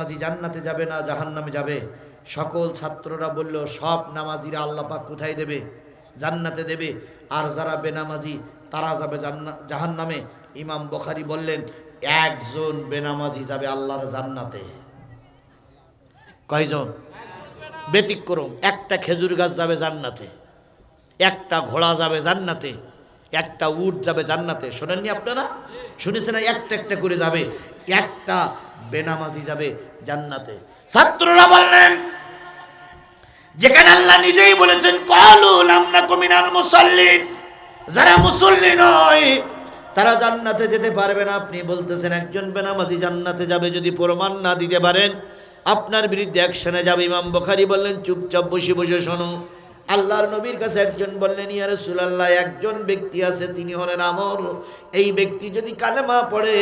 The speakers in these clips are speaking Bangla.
বেনামাজি জান্নাতে যাবে না, জাহান্নামে যাবে। সকল ছাত্ররা বলল, সব নামাজিরা আল্লাহ পাক কোথায় দেবে? জান্নাতে দেবে। আর যারা বেনামাজি, তারা যাবে জাহান্নামে। ইমাম বখারি বললেন, একজন বেনামাজি যাবে আল্লাহর জান্নাতে। কয়জন? ব্যতিক্রম। একটা খেজুর গাছ যাবে জান্নাতে। একটা ঘোড়া যাবে জান্নাতে। একটা উট যাবে জান্নাতে। শোনেননি আপনারা? শুনেছেন না? একটা একটা করে যাবে। একটা বেনামাজি যাবে জান্নাতে। ছাত্ররা বললেন, যেখানে আল্লাহ নিজেই বলেছেন, কালু লামনা কমিনাল মুসাল্লিন। যারা মুসল্লি নয়, তারা জান্নাতে যেতে পারবে না। আপনি বলতেছেন, একজন বেনামাজি জান্নাতে যাবে যদি প্রমাণ না দিতে পারেন? আপনার বিরুদ্ধে অ্যাকশনে যাবে ইমাম বখারি বললেন, চুপচাপ বসে বসে শোনো। আল্লাহর নবীর কাছে একজন বললেন, ইয়া রাসূলুল্লাহ, একজন ব্যক্তি আছে, তিনি হলেন আমর। এই ব্যক্তি যদি কালেমা পড়ে,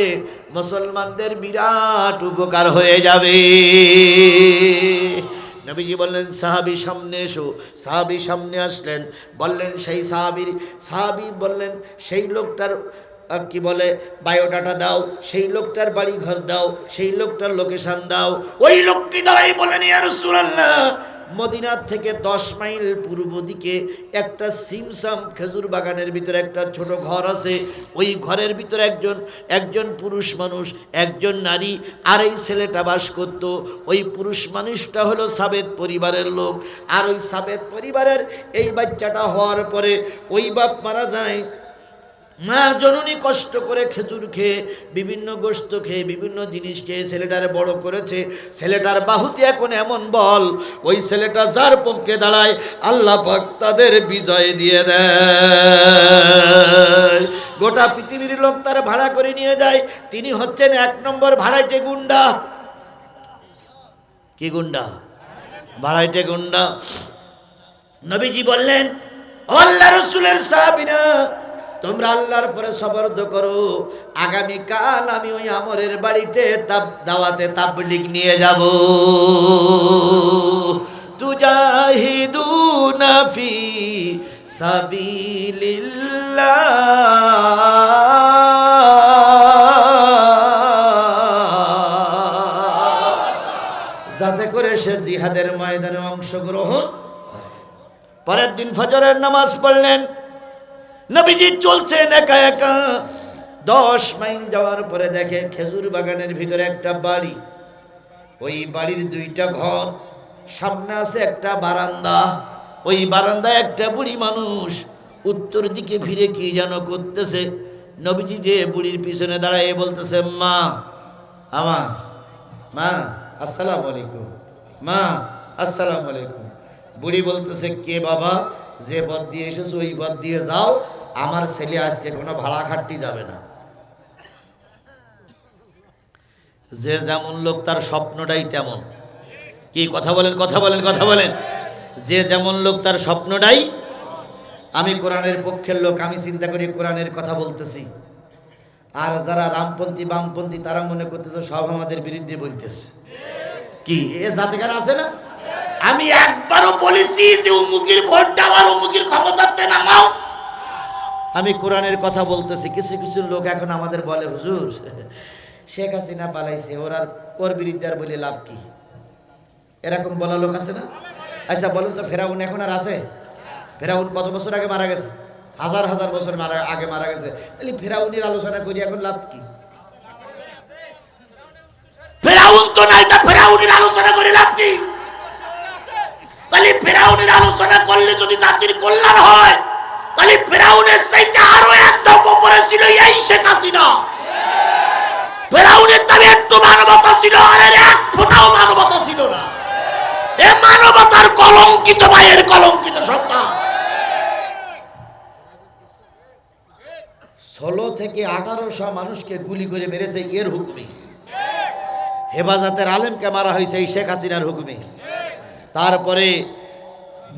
মুসলমানদের বিরাট উপকার হয়ে যাবে। নবীজি বললেন, সাহাবি সামনে এসো। সাহাবি সামনে আসলেন, বললেন, সেই সাহাবির সাহাবি বললেন, সেই লোকটার কি বলে, বায়োডাটা দাও, সেই লোকটার বাড়ি ঘর দাও, সেই লোকটার লোকেশন দাও। ওই লোকটি দাঁড়াই বলেন ইয়া রাসূলুল্লাহ মদিনার থেকে দশ মাইল পূর্ব দিকে একটা সিমসাম খেজুর বাগানের ভিতরে একটা ছোট ঘর আছে। ওই ঘরের ভিতরে একজন একজন পুরুষ মানুষ, একজন নারী আর এই ছেলেটা বাস করত। ওই পুরুষ মানুষটা হলো সাবেদ পরিবারের লোক। আর ওই সাবেদ পরিবারের এই বাচ্চাটা হওয়ার পরে ওই বাপ মারা যায়। মা জননী কষ্ট করে খেজুর খেয়ে, বিভিন্ন গোস্ত খেয়ে, বিভিন্ন জিনিস খেয়ে ছেলেটারে বড় করেছে। ছেলেটার বাহুতি এখন এমন বল, ওই ছেলেটা যার পক্ষে দাঁড়ায়, আল্লাহ তাদের বিজয় দিয়ে দেয়। গোটা পৃথিবীর লোক তার ভাড়া করে নিয়ে যায়। তিনি হচ্ছেন এক নম্বর ভাড়াইটে গুন্ডা। কি গুন্ডা? ভাড়াইটে গুন্ডা। নবীজি বললেন আল্লাহ রসুলের সাহাবিনা তোমরা আল্লাহর পরে সবর্দ করো। আগামীকাল আমি ওই আমরের বাড়িতে তাব, দাওয়াতে তাবলিগ নিয়ে যাব। তুজাহিদু নাফি সাবিলিল্লাহ। যাতে করে সে জিহাদের ময়দানে অংশগ্রহণ করে। পরের দিন ফজরের নামাজ পড়লেন। নবীজি চলছেন একা একা। দশ মাইল যাওয়ার পরে দেখে খেজুর বাগানের ভিতরে একটা বাড়ি। ওই বাড়ির দুইটা ঘর, সামনে আছে একটা বারান্দা। ওই বারান্দায় একটা বুড়ি মানুষ উত্তর দিকে ফিরে কি যেন করতেছে। নবীজি যে বুড়ির পিছনে দাঁড়ায় বলতেছে, মা, আমা, মা, আসসালামু আলাইকুম, মা, আসসালামু আলাইকুম। বুড়ি বলতেছে, কে বাবা? যে পথ দিয়ে এসেছ, ওই পথ দিয়ে যাও আমার ছেলে আজকে কোনো ভাড়া খাটতে যাবে না। যে যেমন লোক তার স্বপ্নটাই তেমন। কি কথা বলেন কথা বলেন কথা বলেন। যে যেমন লোক তার স্বপ্নটাই আমি কোরআনের পক্ষের লোক, আমি চিন্তা করি কোরআনের কথা বলতেছি। আর যারা রামপন্থী, বামপন্থী, তারা মনে করতেছে সব আমাদের বিরুদ্ধে বলতেছে। কি, এ জাতিকার আছে না? আমি একবারও বলেছি যে উমুকির ভোটটা আমার, উমুকির ক্ষমতাতে নামাও আমি কোরআনের কথা বলতেছি, কিছু কিছু লোক এখন আমাদের বলে, হুজুর, শেখ হাসিনা পালাইছে, ওর আর ওর বিরুদ্ধে আর বলে লাভ কি? এরকম বলা লোক আছে না? আচ্ছা বলুন তো, ফেরাউন এখন আর আছে? ফেরাউন কত বছর আগে মারা গেছে? হাজার হাজার বছর মারা, আগে মারা গেছে। তাহলে ফেরাউনের আলোচনা করি, এখন লাভ কি? ফেরাউন তো নাই, তা ফেরাউনের আলোচনা করে লাভ কি? তাহলে ফেরাউনের আলোচনা করলে যদি জাতির কল্যাণ হয় তাহলে ফেরাউনের চাইতে আরও একদম উপরে ছিল এই শেখ হাসিনা। ফেরাউনের তাহলে একটু মানবতা ছিল, আর এর এক ফোঁটাও মানবতা ছিল না। এ মানবতার কলঙ্কিত মায়ের কলঙ্কিত সন্তান। ষোলো থেকে আঠারোশো মানুষকে গুলি করে মেরেছে এর হুকুমে। হেফাজতের আলেমকে মারা হয়েছে এই শেখ হাসিনার হুকুমে। তারপরে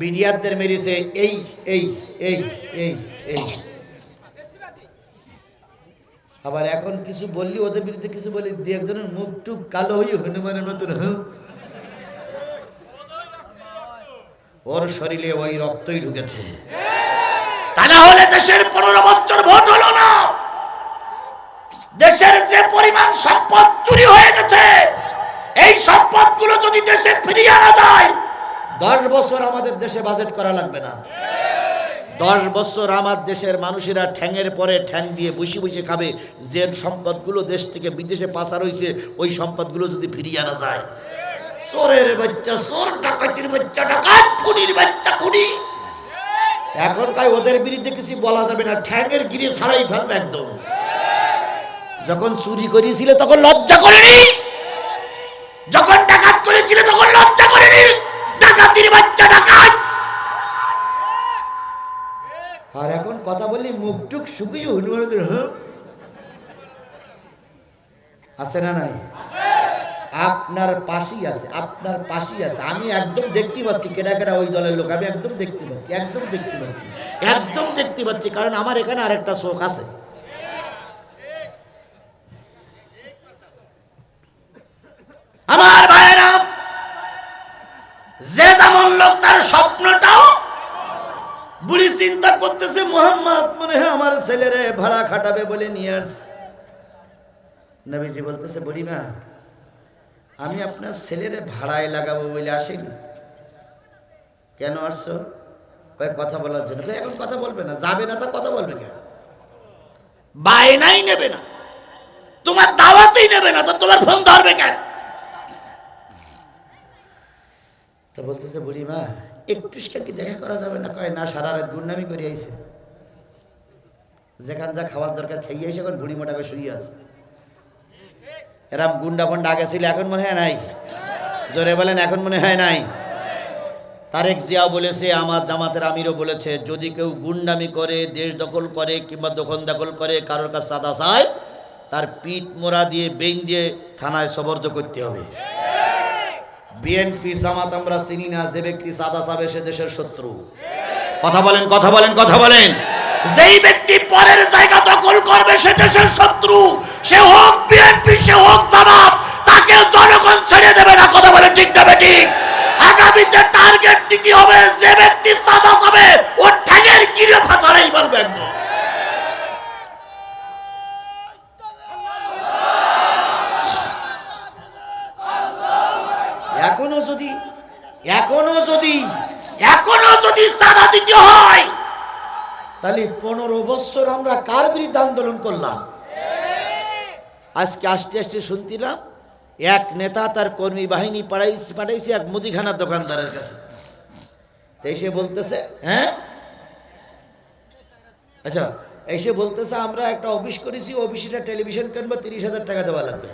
বিডিয়ারদের মেরেছে, এই এই এই এই এই। আবার এখন কিছু বললি, ওদের বিরুদ্ধে কিছু বলি দু একজনের মুখ টুক কালো হয়ে হনুমানের মতন, হুঁ? ওর শরীরে ওই রক্তই ঢুকেছে। তা না হলে দেশের পনেরো বছর ভোট হলো না। দেশের যে পরিমাণ সম্পদ চুরি হয়ে গেছে, এই সম্পদগুলো যদি দেশে ফিরিয়ে আনা যায় দশ বছর আমাদের দেশে বাজেট করা লাগবে না। দশ বছর আমার দেশের মানুষেরা ঠ্যাঙের পরে ঠ্যাং দিয়ে বসে বসে খাবে। যে সম্পদগুলো দেশ থেকে বিদেশে পাচার হয়েছে, ওই সম্পদগুলো যদি ফিরিয়ে আনা যায়। চোরের বাচ্চা, চোর ডাকাতির বাচ্চা, ডাকাত, খুনির বাচ্চা, খুনি। এখন তাই ওদের বিরুদ্ধে কিছু বলা যাবে না। ঠ্যাঙের গিরে ছাড়াই ফেলবে একদম। যখন চুরি করেছিল তখন লজ্জা করেনি? ডাকাতির বাচ্চা ডাকাত। আর এখন কথা বললি, মুখ টুক শুকিয়ে হনুমানদের হ্যাঁ? আছে না নাই? আপনার পাশেই আছে, আপনার পাশেই আছে। আমি একদম দেখতে পাচ্ছি কেনা কেনা ওই দলের লোক। আমি একদম দেখতে পাচ্ছি, একদম দেখতে পাচ্ছি। একদম দেখতে পাচ্ছি, কারণ আমার এখানে আরেকটা শোক আছে আমার ভাইয়েরা যে যেমন লোক তার স্বপ্নটাও বুড়ি চিন্তা করতেছে, মোহাম্মদ, মনে হয় আমার ছেলেরে ভাড়া খাটাবে বলে নিয়ে আসছে নবীজি বলতেছে বুড়ি মা আমি আপনার ছেলেরে ভাড়ায় লাগাবো বলে আসিনি। কেন আসছো? কয়েক কথা বলার জন্য। এখন কথা বলবে না, যাবে না তো কথা বলবে কেন? বায়নাই নেবে না, তোমার দাওয়াতেই নেবে না, তো তোমার ফোন ধরবে কেন? তো বলতেছে বুড়ি মা একটু কি দেখা করা যাবে না? কয়, না, সারা রাত গুন্ডামি করে আইছে। যেখান যা খাওয়ার দরকার খাইয়ে এসে এখন বুড়ি মোটাকে শুয়ে আছে। এরম গুন্ডা ফন্ডা আগে ছিল, এখন মনে হয় নাই। জোরে বলেন, এখন মনে হয় নাই। তারেক জিয়া বলেছে, আমার জামাতের আমিরও বলেছে, যদি কেউ গুন্ডামি করে, দেশ দখল করে কিংবা দখল দখল করে, কারোর কাছে সাদা চায়, তার পিঠ মোড়া দিয়ে, বেইন দিয়ে থানায় সবর্দ করতে হবে। বিএনপি জামাত আমরা চিনি না, যে ব্যক্তি সাদা চাবে সে দেশের শত্রু। কথা বলেন কথা বলেন কথা বলেন। যেই ব্যক্তি পরের জায়গা দখল করবে সে দেশের শত্রু। সে হোক বিএনপি, সে হোক জামাত, তাকে জনগণ ছেড়ে দেবে না। কথা বলে ঠিক দেবে ঠিক আগামীতে টার্গেট কি হবে? যে ব্যক্তি সাদা চাবে ও ঠ্যাঙের গিরে ফাঁসাড়াই বলবে একদম। এখনও যদি এখনও যদি সাদা দিতে হয়, তাহলে পনেরো বছর আমরা কার বিরুদ্ধে আন্দোলন করলাম? আজকে আস্তে আস্তে শুনছিলাম এক নেতা তার কর্মী বাহিনী পাঠাইছে পাঠাইছে এক মুদিখানার দোকানদারের কাছে। এসে বলতেছে হ্যাঁ? আচ্ছা এসে বলতেছে, আমরা একটা অফিস করেছি অফিসটা টেলিভিশন কিনবো, তিরিশ হাজার টাকা দেওয়া লাগবে।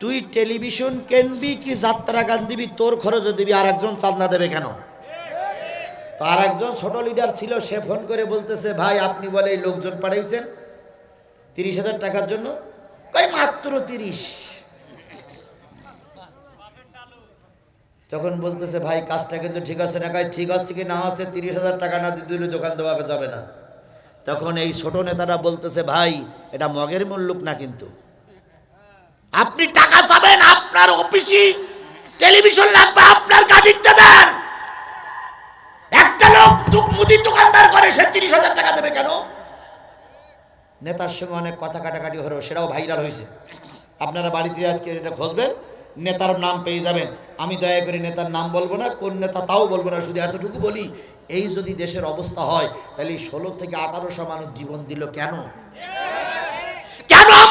তুই টেলিভিশন কিনবি কি যাত্রা গান দিবি? তোর খরচও দিবি। আর একজন চাঁদনা দেবে কেন? তো আর একজন ছোট লিডার ছিল, সে ফোন করে বলতেছে, ভাই, আপনি বলে এই লোকজন পাঠাইছেন তিরিশ হাজার টাকার জন্য। মাত্র তিরিশ। তখন বলতেছে, ভাই, কাজটা কিন্তু ঠিক আছে না? ঠিক আছে কি না আছে? তিরিশ হাজার টাকা না দিলে দোকান দেওয়া যাবে না। তখন এই ছোট নেতারা বলতেছে, ভাই, এটা মগের মূল্যুক না কিন্তু। আপনি টাকা চাবেন, আপনার অফিসে টেলিভিশন লাগবে, আপনার গাড়িতে দেন। একটা লোক দু- মুদির দোকানদার করে, সে তিরিশ হাজার টাকা দেবে কেন? নেতার সঙ্গে অনেক কথা কাটাকাটি হলো, সেটাও ভাইরাল হয়েছে। আপনারা বাড়িতে আজকে এটা খুঁজবেন নেতার নাম পেয়ে যাবেন। আমি দয়া করে নেতার নাম বলব না, কোন নেতা তাও বলব না, শুধু এতটুকু বলি, এই যদি দেশের অবস্থা হয়, তাহলে ষোলো থেকে আঠারোশো মানুষ জীবন দিল কেন? কেন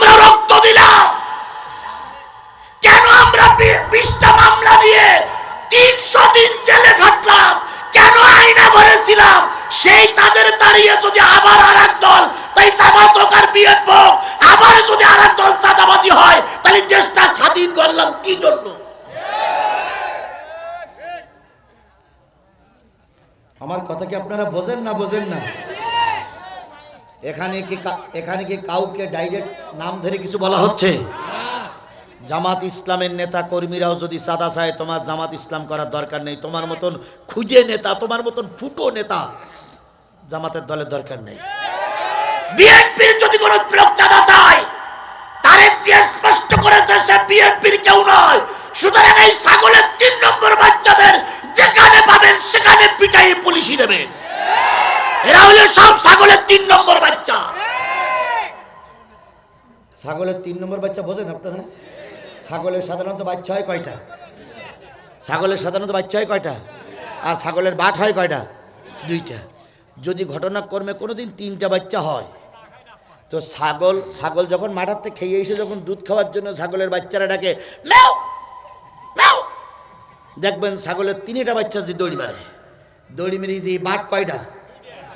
স্বাধীন করলাম কি জন্য? আমার কথা কি আপনারা বোঝেন না বোঝেন না? এখানে কি এখানে কি কাউকে ডাইরেক্ট নাম ধরে কিছু বলা হচ্ছে? জামাত ইসলামের নেতা কর্মীরাও যদি সাদা চায় তোমার জামাত ইসলাম করার দরকার নেই। তোমার মতন খুঁজে নেতা তোমার মতন ফুটো নেতা জামাতের দলের দরকার নেই। বিএনপির যদি কোনো লোক চাঁদা চায় স্পষ্ট করেছে, সে বিএনপির কেউ নয়। সুতরাং এই ছাগলের তিন নম্বর বাচ্চাদের যেখানে পাবেন, সেখানে পিটাই পুলিশই এরা সব ছাগলের তিন নম্বর বাচ্চা। ছাগলের তিন নম্বর বাচ্চা বোঝেন আপনারা? ছাগলের সাধারণত বাচ্চা হয় কয়টা? ছাগলের সাধারণত বাচ্চা হয় কয়টা? আর ছাগলের বাট হয় কয়টা? দুইটা। যদি ঘটনাক্রমে কোনো দিন তিনটা বাচ্চা হয় তো ছাগল ছাগল যখন থেকে খেয়ে এসে যখন দুধ খাওয়ার জন্য ছাগলের বাচ্চারা ডাকে "ম্যাও, ম্যাও", দেখবেন ছাগলের তিনটা বাচ্চা যে দড়ি মারে। দড়ি মেরে যে বাট কয়টা?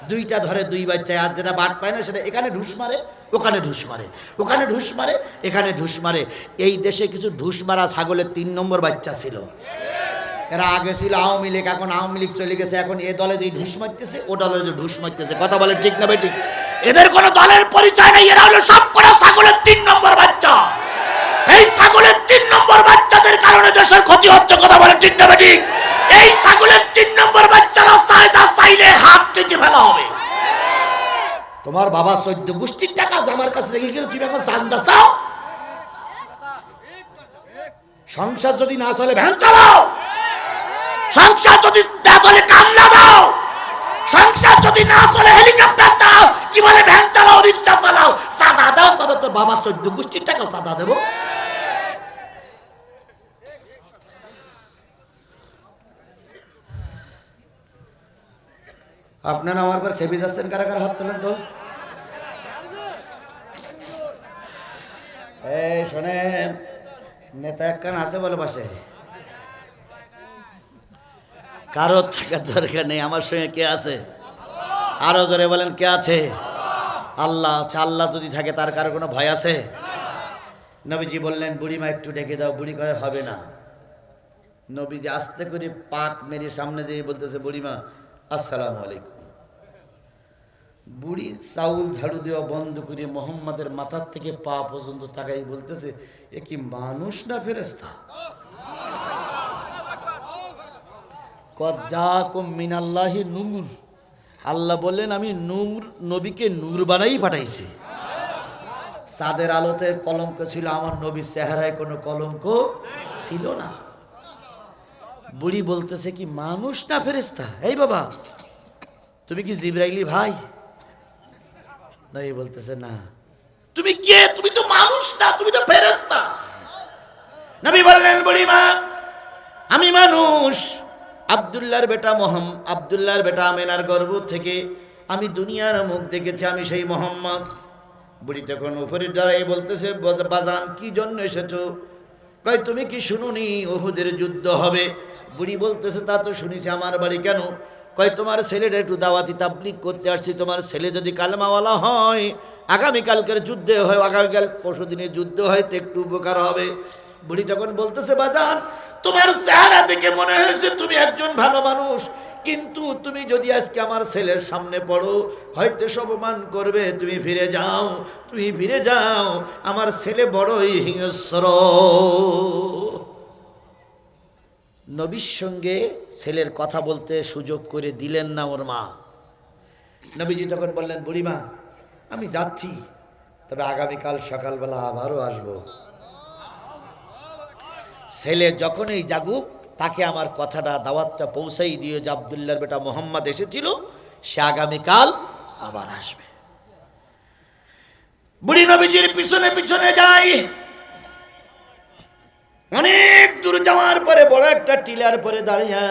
দুইটা ধরে দুই বাচ্চায়। আর যেটা বাট পায় না সেটা এখানে ঢুস মারে ওখানে ঢুস মারে। ওখানে ঢুস মারে এখানে ঢুস মারে। এই দেশে কিছু ঢুস মারা ছাগলের তিন নম্বর বাচ্চা ছিল। এরা আগে ছিল আওয়ামী লীগ এখন আওয়ামী লীগ চলে গেছে। এখন এ দলে যে ঢুস মারতেছে ও দলে যে ঢুস মারতেছে। কথা বলে ঠিক না ভাই ঠিক? এদের কোনো দলের পরিচয় নেই, এরা হলো সব করা ছাগলের তিন নম্বর বাচ্চা। এই ছাগলের তিন নম্বর বাচ্চাদের কারণে দেশের ক্ষতি হচ্ছে, কথা বলে ঠিক না ঠিক এই ছাগলের তিন নম্বর বাচ্চারা চাইদা চাইলে হাত কেটে ফেলা হবে। তোমার বাবা চোদ্দ গোষ্ঠীর টাকা আমার কাছে রেখে গেলে তুমি এখন চান্দা চাও? সংসার যদি না চলে, ভ্যান চালাও। সংসার যদি না চলে, কামলা দাও। সংসার যদি না চলে, হেলিকপ্টার চালাও। কি বলে, ভ্যান চালাও, রিক্সা চালাও। সাদা দাও, সাদা তোর বাবা চোদ্দ গোষ্ঠীর টাকা সাদা দেবো। আপনারা আমার পর খেপে যাচ্ছেন, কারা কারা হাত তোলেন তো? এই শোনেন, নেতা একখান আছে বলে পাশে। কারও থাকার দরকার নেই, আমার সঙ্গে কে আছে? আরও জোরে বলেন, কে আছে? আল্লাহ আছে, আল্লাহ যদি থাকে, তার কারও কোনো ভয় আছে? নবীজি বললেন, বুড়িমা একটু ডেকে দাও। বুড়ি কয়ে, হবে না। নবীজি আস্তে করে পাক মেরে সামনে যেয়ে বলতেছে, বুড়িমা, আসসালামু আলাইকুম। বুড়ি চাউল ঝাড়ু দেওয়া বন্ধ করে মোহাম্মদের মাথার থেকে পা পর্যন্ত তাকাই বলতেছে, এ কি মানুষ না ফেরেস্তা মিনাল্লাহি নূর। আল্লাহ বললেন, আমি নূর, নবীকে নূর বানাই পাঠাইছি। চাঁদের আলোতে কলঙ্ক ছিল, আমার নবীর চেহারায় কোনো কলঙ্ক ছিল না। বুড়ি বলতেছে কি, মানুষ না ফেরেস্তা এই বাবা, তুমি কি জিব্রাইলি ভাই? না বলতেছে, না। তুমি কে? তুমি তো মানুষ না, তুমি তো ফেরেস্তা নবী বললেন বুড়ি মা আমি মানুষ। আবদুল্লাহর বেটা মোহাম, আবদুল্লাহর বেটা আমেনার গর্ব থেকে আমি দুনিয়ার মুখ দেখেছি, আমি সেই মোহাম্মদ। বুড়ি তখন উপরে দাঁড়াই বলতেছে বাজান, কি জন্য এসেছ? কয়, তুমি কি শুনুনি ওহুদের যুদ্ধ হবে? বুড়ি বলতেছে, তা তো শুনেছি, আমার বাড়ি কেন? কয়, তোমার ছেলেটা একটু দাওয়াতি তাবলিক করতে আসছি, তোমার ছেলে যদি কালমাওয়ালা হয়, আগামীকালকের যুদ্ধে হয়, আগামীকাল পরশু দিনের যুদ্ধ হয় তো একটু উপকার হবে। বুড়ি তখন বলতেছে, বাজান তোমার চেহারা দেখে মনে হয়েছে তুমি একজন ভালো মানুষ। কিন্তু তুমি যদি আজকে আমার ছেলের সামনে পড়ো, হয়তো সব অপমান করবে, তুমি ফিরে যাও, তুমি ফিরে যাও, আমার ছেলে বড়ই হিংস্র। নবীর সঙ্গে ছেলের কথা বলতে সুযোগ করে দিলেন না ওর মা। নবীজি তখন বললেন, বুড়িমা, আমি যাচ্ছি, তবে আগামীকাল সকালবেলা আবারও আসব। ছেলে যখনই জাগুক, তাকে আমার কথাটা, দাওয়াতটা পৌঁছাই দিয়ে যে আবদুল্লার বেটা মোহাম্মদ এসেছিল, সে আগামীকাল আবার আসবে। বুড়ি নবীজির পিছনে পিছনে যাই। অনেক দূর যাওয়ার পরে বড় একটা টিলার পরে দাঁড়িয়ে,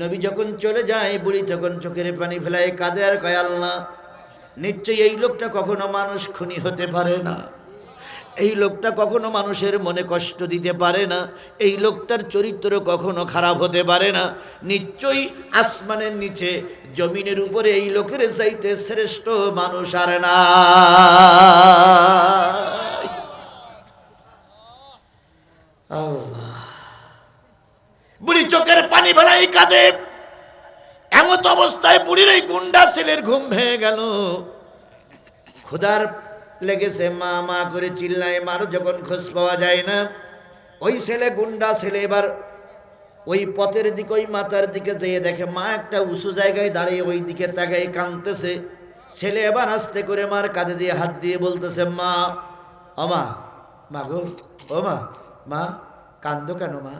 নবী যখন চলে যায়, বুড়ি তখন চোখের পানি ফেলায় কাঁদে আর আল্লাহ, নিশ্চয়ই এই লোকটা কখনো মানুষ খুনি হতে পারে না। এই লোকটা কখনো মানুষের মনে কষ্ট দিতে পারে না, এই লোকটার চরিত্র কখনো খারাপ হতে পারে না। নিশ্চয়ই আসমানের নিচে, জমিনের উপরে এই লোকের চাইতে শ্রেষ্ঠ মানুষ আর না বুড়ি চোখের পানি ভেলাই কাঁদে। এমত অবস্থায় বুড়ির এই গুন্ডা ছেলের ঘুম ভেঙে গেল। ক্ষুধার লেগেছে, মা মা করে চিল্লায়, মার যখন খোঁজ পাওয়া যায় না, ওই ছেলে, গুন্ডা ছেলে এবার ওই পথের দিকে, ওই মাথার দিকে যেয়ে দেখে, মা একটা উঁচু জায়গায় দাঁড়িয়ে ওই দিকে তাকাই কাঁদতেছে। ছেলে এবার আস্তে করে মার কাঁধে দিয়ে হাত দিয়ে বলতেছে, মা, ও মা মা গো, ও মা মা কান্দো কেন মা?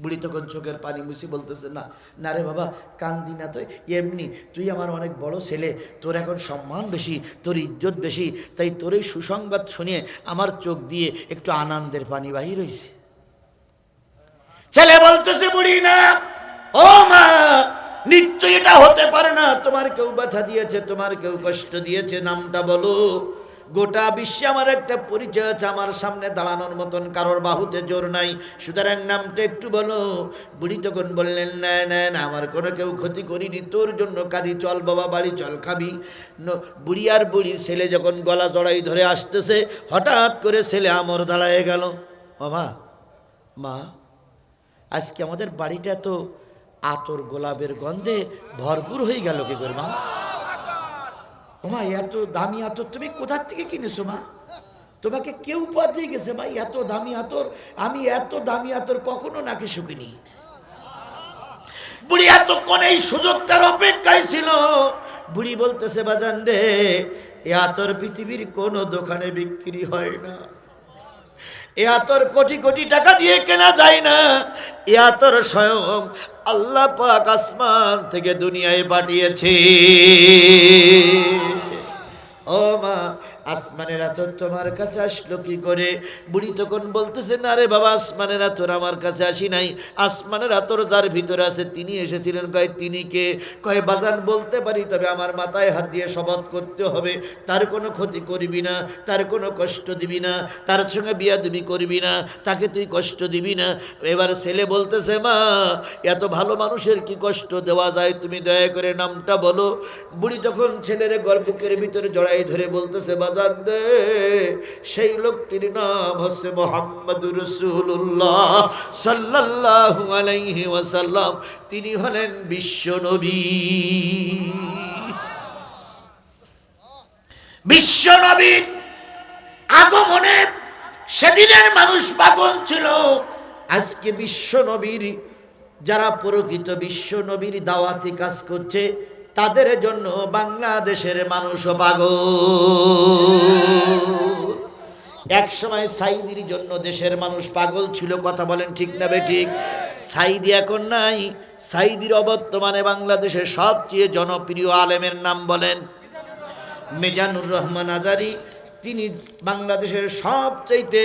বুড়ি তখন চোখের পানি মুছি বলতেছে, না না রে বাবা, কান্দি না তো এমনি, তুই আমার অনেক বড় ছেলে। তোর এখন সম্মান বেশি, তোর ইজ্জত বেশি। তাই তোর এই সুসংবাদ শুনিয়ে আমার চোখ দিয়ে একটু আনন্দের পানি বাহির হয়েছে ছেলে বলতেছে, বুড়ি না। ও মা নিশ্চয় এটা হতে পারে না। তোমার কেউ ব্যথা দিয়েছে, তোমার কেউ কষ্ট দিয়েছে। নামটা বলো। গোটা বিশ্বে আমার একটা পরিচয় আছে, আমার সামনে দাঁড়ানোর মতন, কারোর বাহুতে জোর নাই। সুতরাং নামটা একটু বলো। বুড়ি তখন বললেন, না না না, আমার কোনো কেউ ক্ষতি করিনি, তোর জন্য কাঁদি, চল বাবা, বাড়ি চল, খাবি। বুড়ি আর বুড়ির ছেলে যখন গলা জড়াই ধরে আসতেছে, হঠাৎ করে ছেলে আমর দাঁড়ায় গেল। ও মা, আজকে আমাদের বাড়িটা তো আতর গোলাপের গন্ধে ভরপুর হয়ে গেল কি করে, মা? ওমা এত দামি আতর তুমি কোথার থেকে কিনেছো, মা? তোমাকে কেউ উপহার দিয়ে গেছে, মা? এত দামি আতর, আমি এত দামি আতর কখনো নাকি শুকিনি। বুড়ি এতক্ষণ এই সুযোগটার অপেক্ষায় ছিল। বুড়ি বলতেছে, বাজান রে এ আতর পৃথিবীর কোনো দোকানে বিক্রি হয় না। এ আতর কোটি কোটি টাকা দিয়ে কেনা যায় না। এ আতর স্বয়ং আল্লাহ পাক আসমান থেকে দুনিয়ায় পাঠিয়েছে। আসমানের আতর তোমার কাছে আসলো কি করে? বুড়ি তখন বলতেছে, না রে বাবা, আসমানের আতর আমার কাছে আসি নাই। আসমানের আতর যার ভিতরে আছে, তিনি এসেছিলেন। কয়, তিনি কে? কয়, বাজান বলতে পারি, তবে আমার মাথায় হাত দিয়ে শপথ করতে হবে। তার কোনো ক্ষতি করবি না, তার কোনো কষ্ট দিবি না, তার সঙ্গে বিয়া তুমি করবি না, তাকে তুই কষ্ট দিবি না। এবার ছেলে বলতেছে, মা, এত ভালো মানুষের কি কষ্ট দেওয়া যায়? তুমি দয়া করে নামটা বলো। বুড়ি তখন ছেলের গর্ভকের ভিতরে জড়াই ধরে বলতেছে বাজান রে সেই লোকটির নাম হচ্ছে মোহাম্মদ রসুল্লাহ সাল্লাল্লাহু আলাইহি ওয়াসাল্লাম। তিনি হলেন বিশ্ব নবী। বিশ্ব নবীর আগমনে সেদিনের মানুষ পাগল ছিল। আজকে বিশ্ব নবীর, যারা প্রকৃত বিশ্ব নবীর দাওয়াতি কাজ করছে তাদের জন্য বাংলাদেশের মানুষও পাগল। এক সময় সাইদির জন্য দেশের মানুষ পাগল ছিল, কথা বলেন ঠিক না বে ঠিক? সাইদি এখন নাই, সাইদির অবর্তমানে বাংলাদেশের সবচেয়ে জনপ্রিয় আলেমের নাম বলেন মেজানুর রহমান আজারি। তিনি বাংলাদেশের সবচাইতে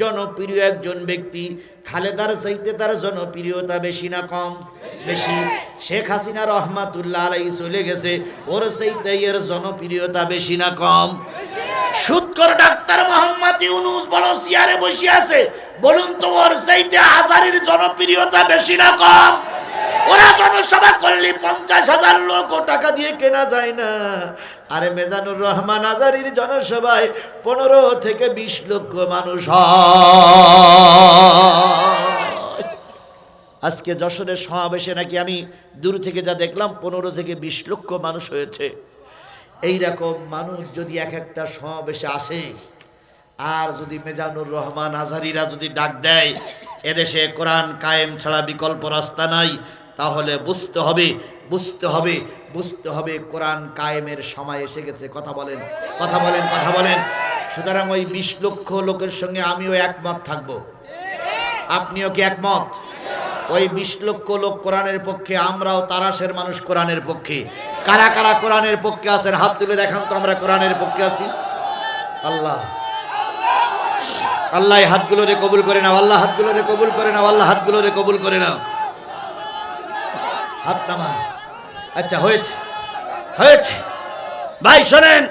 জনপ্রিয় একজন ব্যক্তি, খালেদার চাইতে তার জনপ্রিয়তা বেশি না কম? বেশি। শেখ হাসিনা রহমাতুল্লাহ আলাই চলে গেছে, ওর চাইতে এর জনপ্রিয়তা বেশি না কম? সুৎকর ডাক্তার মোহাম্মদ ইউনুস বড় চেয়ারে বসে আছে, বলুন তো ওর চাইতে হাজারের জনপ্রিয়তা বেশি না কম? ওরা জনসভা করলে পঞ্চাশ হাজার লোক টাকা দিয়ে কেনা যায় না। আরে মেজানুর রহমান আজারির জনসভায় পনেরো থেকে বিশ লক্ষ মানুষ আজকে যশোরের সমাবেশে নাকি আমি দূর থেকে যা দেখলাম, পনেরো থেকে বিশ লক্ষ মানুষ হয়েছে। এই রকম মানুষ যদি এক একটা সমাবেশে আসে, আর যদি মেজানুর রহমান আজহারিরা যদি ডাক দেয়, এদেশে কোরআন কায়েম ছাড়া বিকল্প রাস্তা নাই তাহলে বুঝতে হবে বুঝতে হবে বুঝতে হবে কোরআন কায়েমের সময় এসে গেছে। কথা বলেন কথা বলেন কথা বলেন। সুতরাং ওই বিশ লক্ষ লোকের সঙ্গে আমিও একমত থাকব। আপনিও কি একমত? ওই বিশ লক্ষ লোক কোরআনের পক্ষে, আমরাও তারাশের মানুষ কোরআনের পক্ষে। কারা কারা কোরআনের পক্ষে আছেন? হাত তুলে দেখান তো আমরা কোরআনের পক্ষে আছি। আল্লাহ। আল্লাহ এই হাতগুলোরে কবুল করে নাও, আল্লাহ হাতগুলোরে কবুল করে নাও, আল্লাহ হাতগুলোরে কবুল করে নাও। হাত নামা আচ্ছা হয়েছে। হয়েছে। ভাই, শোনেন,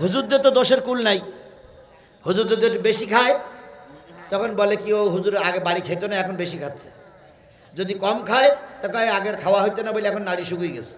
হুজুরদের তো দোষের কুল নাই। হুজুর যদি বেশি খায়, তখন বলে কি, ও হুজুর আগে বাড়ি খেত না, এখন বেশি খাচ্ছে। যদি কম খায়, তখন আগের খাওয়া হইতে না বলে এখন নাড়ি শুকিয়ে গেছে।